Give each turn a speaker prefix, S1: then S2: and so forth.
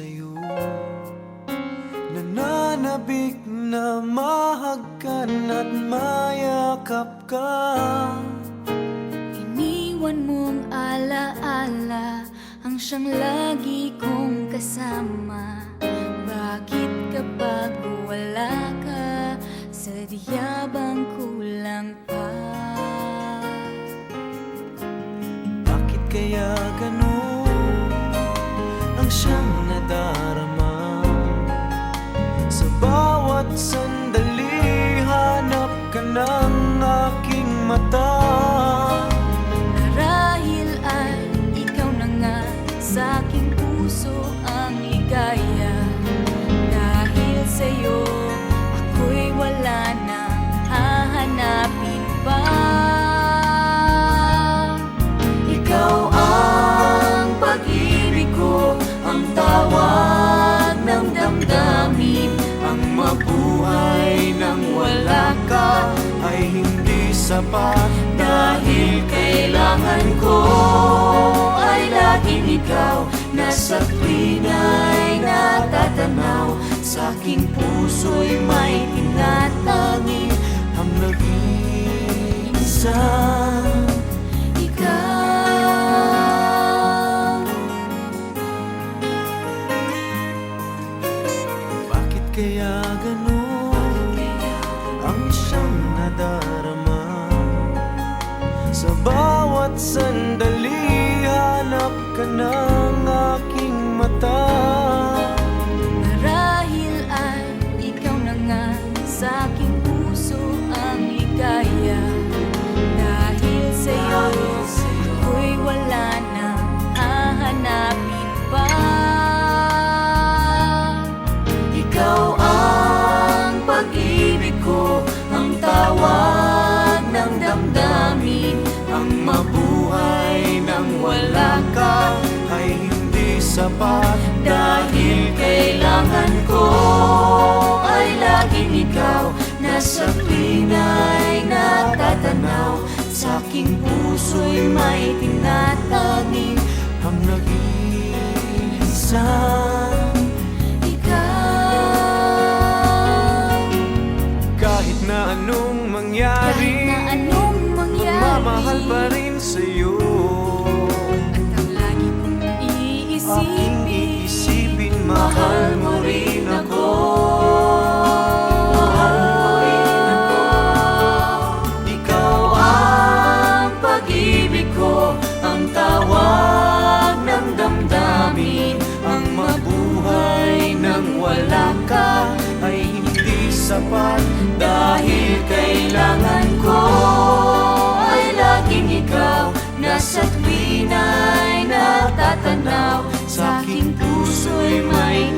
S1: sa'yo. Nananabik na mahagkan at mayakap ka.
S2: Iniwan mong alaala Ang siyang lagi kong kasama. Bakit kapag wala ka Sadya bang kulang pa?
S1: Bakit kaya ganun? Ang siyang nadarama Sa bawat sandali hanap ka ng aking mata.
S2: Marahil ay ikaw na nga Sa aking kailangan ko ay laging ikaw Nasa tuwinga'y natatanaw. Sa aking puso'y may tinatanging
S1: Ang nag-iisa
S2: Ikaw.
S1: Bakit kaya ganun? Ang siyang nadarama? Sa bawat sandali hanap ka ng sapat.
S2: Dahil kailangan ko ay laging ikaw. Nasa tuwinga'y natatanaw Sa aking puso'y may tinatanging
S1: ang nag-iisa
S2: Ikaw.
S1: Kahit na anong
S2: Kahit
S1: mangyari
S2: na anong mangyari
S1: Mamahal pa rin sa'yo sapat
S2: Dahil kailangan ko Ay laging ikaw Nasa tuwina'y natatanaw. Sa aking puso'y may